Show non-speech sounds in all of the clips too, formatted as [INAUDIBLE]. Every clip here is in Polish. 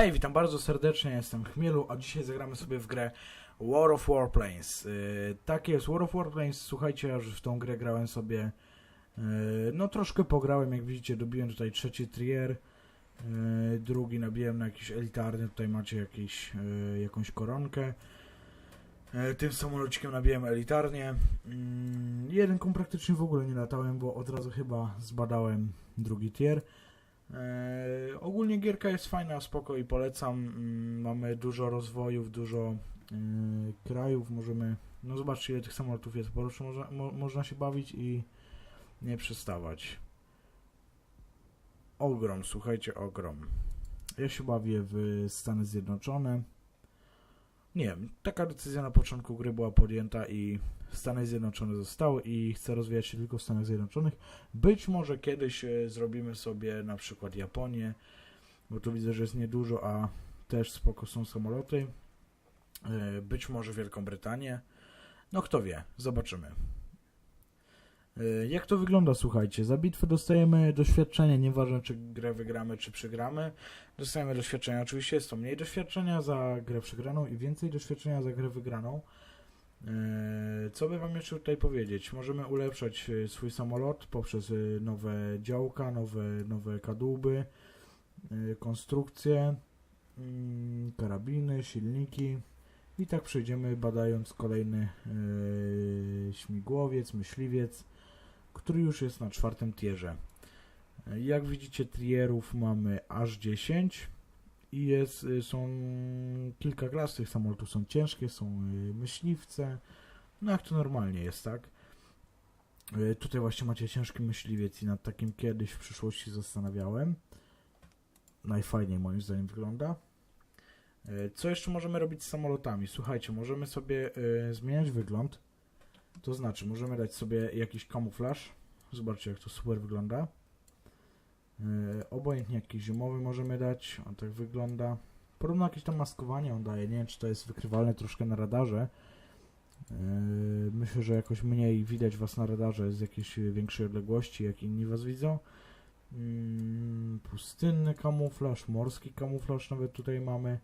Hej, witam bardzo serdecznie, jestem Chmielu, a dzisiaj zagramy sobie w grę War of Warplanes. Yy, tak jest, War of Warplanes, słuchajcie, ja już w tą grę grałem sobie, yy, no troszkę pograłem, jak widzicie, dobiłem tutaj trzeci trier, yy, drugi nabiłem na jakiś elitarny, tutaj macie jakiś, yy, jakąś koronkę. Yy, Tym samolocikiem nabiłem elitarnie. Mm, Jedynką praktycznie w ogóle nie latałem, bo od razu chyba zbadałem drugi tier. Eee, ogólnie gierka jest fajna, spoko i polecam. Mm, mamy dużo rozwojów, dużo yy, krajów, możemy. No zobaczcie ile tych samolotów jest, po prostu można, mo, można się bawić i nie przestawać. Ogrom, słuchajcie, ogrom. Ja się bawię w Stany Zjednoczone. Nie wiem, taka decyzja na początku gry była podjęta i Stany Zjednoczone zostały i chcę rozwijać się tylko w Stanach Zjednoczonych. Być może kiedyś e, zrobimy sobie na przykład Japonię, bo tu widzę, że jest niedużo, a też spoko są samoloty. E, Być może Wielką Brytanię. No kto wie, zobaczymy. E, Jak to wygląda, słuchajcie? Za bitwę dostajemy doświadczenie, nieważne czy grę wygramy, czy przegramy. Dostajemy doświadczenia. Oczywiście jest to mniej doświadczenia za grę przegraną i więcej doświadczenia za grę wygraną. Eee, Co by wam jeszcze tutaj powiedzieć? Możemy ulepszać e, swój samolot poprzez e, nowe działka, nowe, nowe kadłuby, e, konstrukcje, mm, karabiny, silniki i tak przejdziemy badając kolejny e, śmigłowiec, myśliwiec, który już jest na czwartym tierze. Jak widzicie trierów mamy aż 10 i jest, y, są kilka klas tych samolotów, są ciężkie, są y, myśliwce, no jak to normalnie jest, tak? Y, Tutaj właśnie macie ciężki myśliwiec i nad takim kiedyś w przyszłości zastanawiałem. Najfajniej moim zdaniem wygląda. Co jeszcze możemy robić z samolotami? Słuchajcie, możemy sobie zmieniać wygląd. To znaczy, możemy dać sobie jakiś kamuflaż. Zobaczcie, jak to super wygląda. Yy, obojętnie jakiś zimowy możemy dać, on tak wygląda. Podobno jakieś tam maskowanie on daje, nie wiem czy to jest wykrywalne troszkę na radarze. Yy, myślę, że jakoś mniej widać was na radarze z jakiejś większej odległości, jak inni was widzą. Yy, pustynny kamuflaż, morski kamuflaż nawet tutaj mamy.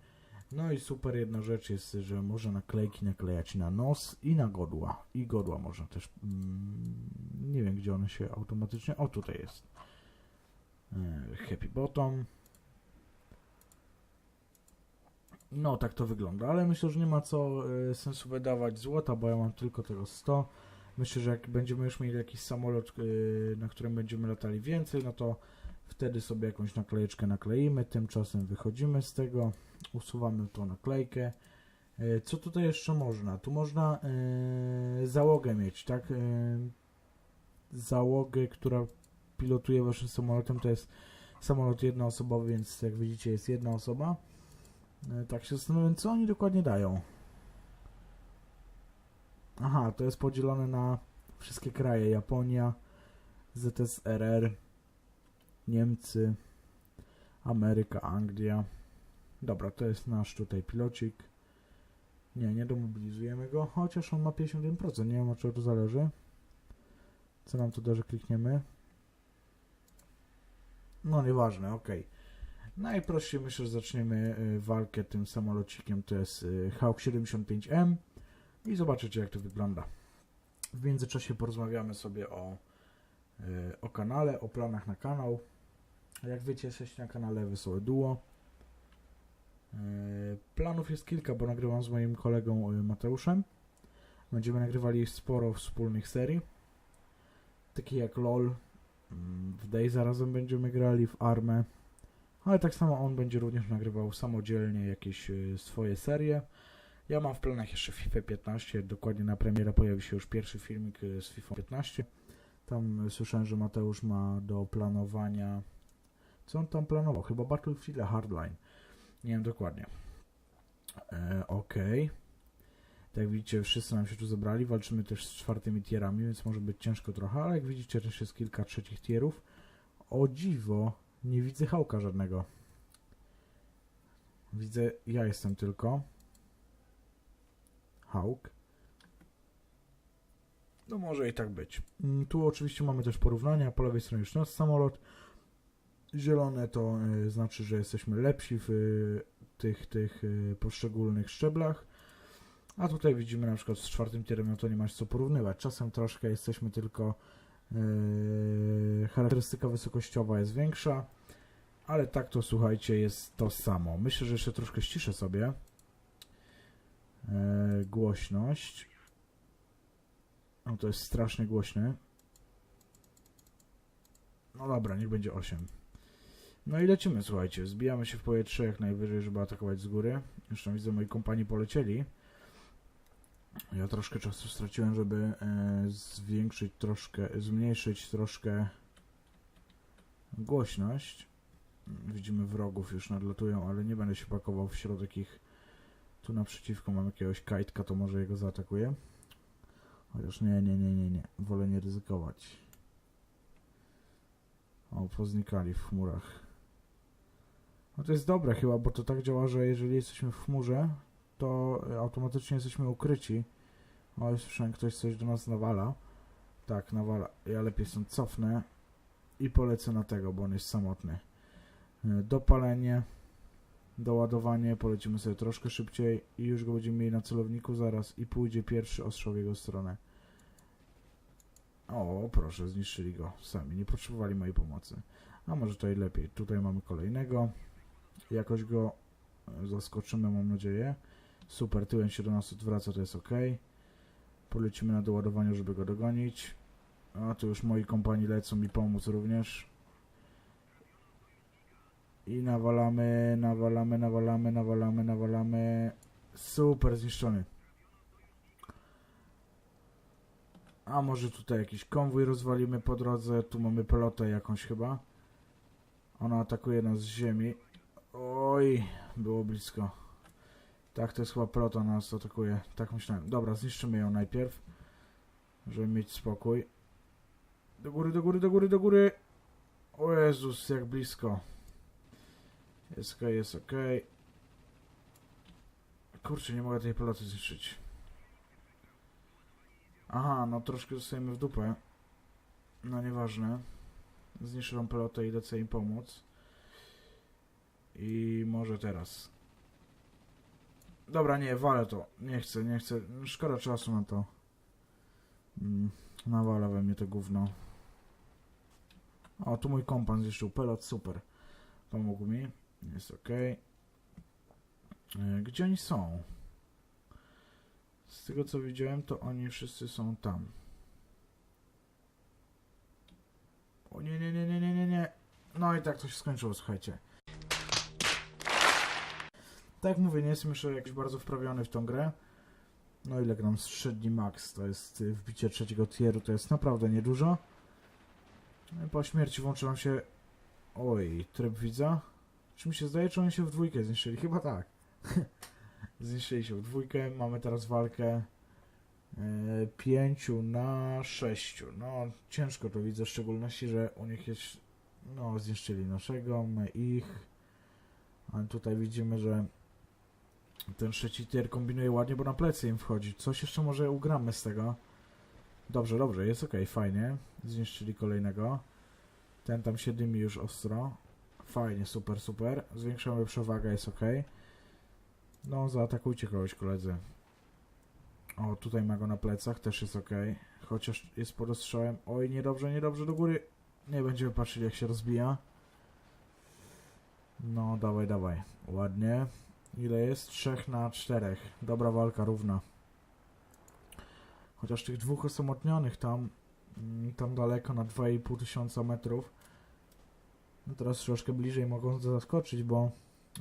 No i super jedna rzecz jest, że można naklejki naklejać na nos i na godła. I godła można też. mm, nie wiem gdzie one się automatycznie. O tutaj jest. E, Happy Bottom. No, tak to wygląda, ale myślę, że nie ma co e, sensu wydawać złota, bo ja mam tylko tego 100. Myślę, że jak będziemy już mieli jakiś samolot, e, na którym będziemy latali więcej, no to wtedy sobie jakąś naklejeczkę nakleimy. Tymczasem wychodzimy z tego, usuwamy tą naklejkę. E, Co tutaj jeszcze można? Tu można e, załogę mieć, tak? E, załogę, która pilotuje waszym samolotem, to jest samolot jednoosobowy, więc jak widzicie jest jedna osoba. Tak się zastanawiam, co oni dokładnie dają. Aha, to jest podzielone na wszystkie kraje. Japonia, ZSRR, Niemcy, Ameryka, Anglia. Dobra, to jest nasz tutaj pilocik. Nie, nie domobilizujemy go, chociaż on ma 51%, nie wiem od czego to zależy. Co nam tu da, że klikniemy? No nieważne, okej. Najprościej myślę, że zaczniemy y, walkę tym samolocikiem, to jest y, Hawk 75M i zobaczycie jak to wygląda. W międzyczasie porozmawiamy sobie o, y, o kanale, o planach na kanał. Jak wiecie, jesteście na kanale Wesołe Duo. Y, Planów jest kilka, bo nagrywam z moim kolegą y, Mateuszem. Będziemy nagrywali sporo wspólnych serii, takich jak LOL, Mm, W Day razem będziemy grali w Armę. Ale tak samo on będzie również nagrywał samodzielnie jakieś y, swoje serie. Ja mam w planach jeszcze FIFA 15. Dokładnie na premierę pojawi się już pierwszy filmik z FIFA 15. Tam słyszałem, że Mateusz ma do planowania. Co on tam planował? Chyba Battlefield Hardline. Nie wiem dokładnie. E, Okej. Tak jak widzicie, wszyscy nam się tu zebrali. Walczymy też z czwartymi tierami, więc może być ciężko trochę, ale jak widzicie, też jest kilka trzecich tierów. O dziwo, nie widzę hałka żadnego. Widzę, ja jestem tylko. Hałk. No może i tak być. Mm, Tu oczywiście mamy też porównania. Po lewej stronie już nasz samolot. Zielone to y, znaczy, że jesteśmy lepsi w y, tych, tych y, poszczególnych szczeblach. A tutaj widzimy na przykład z czwartym tierem, no to nie masz co porównywać. Czasem troszkę jesteśmy tylko, yy, charakterystyka wysokościowa jest większa, ale tak to słuchajcie, jest to samo. Myślę, że jeszcze troszkę ściszę sobie yy, głośność. No to jest strasznie głośne. No dobra, niech będzie 8. No i lecimy, słuchajcie. Zbijamy się w powietrze jak najwyżej, żeby atakować z góry. Zresztą widzę, moi kompani polecieli. Ja troszkę czasu straciłem, żeby e, zwiększyć troszkę, zmniejszyć troszkę głośność. Widzimy wrogów już nadlatują, ale nie będę się pakował w środek ich. Tu naprzeciwko mam jakiegoś kajtka, to może jego zaatakuję. Chociaż nie, nie, nie, nie, nie. Wolę nie ryzykować. O, poznikali w chmurach. No to jest dobre chyba, bo to tak działa, że jeżeli jesteśmy w chmurze, to automatycznie jesteśmy ukryci. O, słyszałem, ktoś coś do nas nawala. Tak, nawala. Ja lepiej stąd cofnę i polecę na tego, bo on jest samotny. E, Dopalenie, doładowanie, polecimy sobie troszkę szybciej i już go będziemy mieli na celowniku zaraz i pójdzie pierwszy ostrzał w jego stronę. O, proszę, zniszczyli go sami, nie potrzebowali mojej pomocy. A może i lepiej. Tutaj mamy kolejnego. Jakoś go zaskoczymy, mam nadzieję. Super, tyłem się do nas odwraca, to jest ok. Polecimy na doładowaniu, żeby go dogonić. A tu już moi kompani lecą mi pomóc również. I nawalamy, nawalamy, nawalamy, nawalamy, nawalamy. Super, zniszczony. A może tutaj jakiś konwój rozwalimy po drodze. Tu mamy pelotę jakąś chyba. Ona atakuje nas z ziemi. Oj, było blisko. Tak, to jest chyba pelota nas atakuje. Tak myślałem. Dobra, zniszczymy ją najpierw. Żeby mieć spokój. Do góry, do góry, do góry, do góry. O Jezus, jak blisko. Jest ok, jest ok. Kurczę, nie mogę tej peloty zniszczyć. Aha, no troszkę zostajemy w dupę. No nieważne. Zniszczyłem pelotę i lecę im pomóc. I może teraz. Dobra, nie, walę to. Nie chcę, nie chcę. Szkoda czasu na to. Mm, nawala we mnie to gówno. O, tu mój kompan zniszczył pelot, super. Pomógł mi. Jest ok. Gdzie oni są? Z tego co widziałem, to oni wszyscy są tam. O nie, nie, nie, nie, nie, nie, nie. No i tak to się skończyło, słuchajcie. Tak jak mówię, nie jestem jeszcze jakiś bardzo wprawiony w tą grę. No ile gram średni max, to jest y, wbicie trzeciego tieru, to jest naprawdę niedużo. No Po śmierci włączyłam się... Oj, tryb widza. Czy mi się zdaje, czy oni się w dwójkę zniszczyli? Chyba tak. [LAUGHS] zniszczyli się w dwójkę, mamy teraz walkę e, pięciu na sześciu. No, ciężko to widzę, w szczególności, że u nich jest... No, zniszczyli naszego, my ich. Ale tutaj widzimy, że ten trzeci tier kombinuje ładnie, bo na plecy im wchodzi. Coś jeszcze może ugramy z tego. Dobrze, dobrze, jest ok, fajnie. Zniszczyli kolejnego. Ten tam się dymi już ostro. Fajnie, super, super. Zwiększamy przewagę, jest ok. No, zaatakujcie kogoś, koledzy. O, tutaj ma go na plecach, też jest ok. Chociaż jest pod ostrzałem. Oj, niedobrze, niedobrze, do góry. Nie będziemy patrzyli, jak się rozbija. No, dawaj, dawaj. Ładnie. Ile jest? 3 na 4. Dobra walka, równa. Chociaż tych dwóch osamotnionych tam, mm, tam daleko na 2,5 tysiąca metrów, no teraz troszkę bliżej mogą zaskoczyć, bo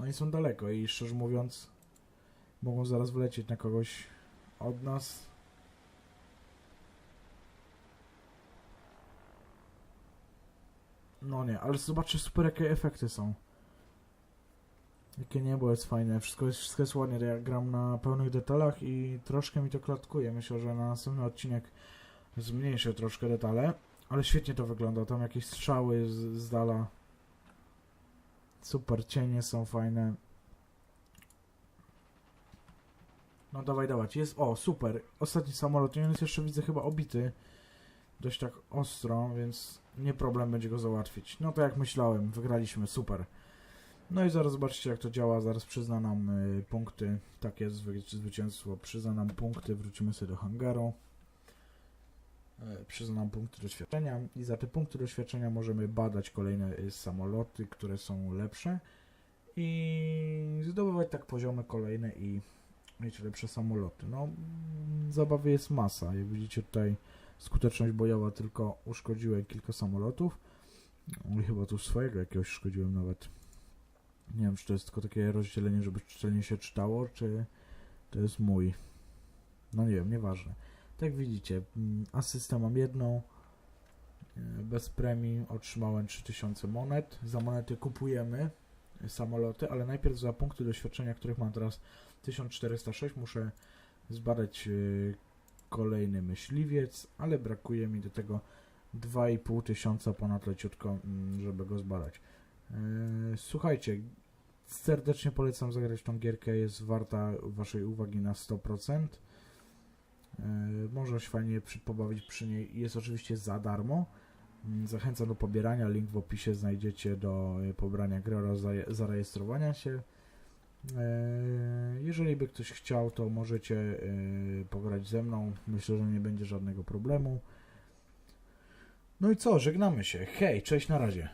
oni są daleko i szczerze mówiąc mogą zaraz wlecieć na kogoś od nas. No nie, ale zobaczcie super jakie efekty są. Jakie niebo jest fajne, wszystko jest, wszystko jest ładnie, ja gram na pełnych detalach i troszkę mi to klatkuje. Myślę, że na następny odcinek zmniejszę troszkę detale, ale świetnie to wygląda, tam jakieś strzały z, z dala. Super, cienie są fajne. No dawaj, dawać, jest, o super, ostatni samolot, on jest jeszcze widzę chyba obity. dość tak ostro, więc nie problem będzie go załatwić. No to jak myślałem, wygraliśmy, super. No i zaraz zobaczcie jak to działa, zaraz przyzna nam y, punkty, tak jest zwy zwycięstwo, przyzna nam punkty, wrócimy sobie do hangaru. E, Przyzna nam punkty doświadczenia i za te punkty doświadczenia możemy badać kolejne y, samoloty, które są lepsze i zdobywać tak poziomy kolejne i mieć lepsze samoloty. No, zabawy jest masa. Jak widzicie tutaj skuteczność bojowa tylko uszkodziłem kilka samolotów. No chyba tu swojego jakiegoś szkodziłem nawet. Nie wiem, czy to jest tylko takie rozdzielenie, żeby czytelnie się czytało, czy to jest mój. No nie wiem, nieważne. Tak widzicie, mm, asystę mam jedną. e, Bez premii otrzymałem 3000 monet. Za monety kupujemy samoloty, ale najpierw za punkty doświadczenia, których mam teraz 1406, muszę zbadać e, kolejny myśliwiec, ale brakuje mi do tego 2,5 tysiąca ponad leciutko, mm, żeby go zbadać. E, Słuchajcie, serdecznie polecam zagrać tą gierkę, jest warta waszej uwagi na 100%. E, Można się fajnie przy, pobawić przy niej, jest oczywiście za darmo. Mm, Zachęcam do pobierania, link w opisie znajdziecie do e, pobrania gry oraz zarejestrowania się. Jeżeli by ktoś chciał, to możecie pograć ze mną. Myślę, że nie będzie żadnego problemu. No i co, żegnamy się. Hej, cześć, na razie.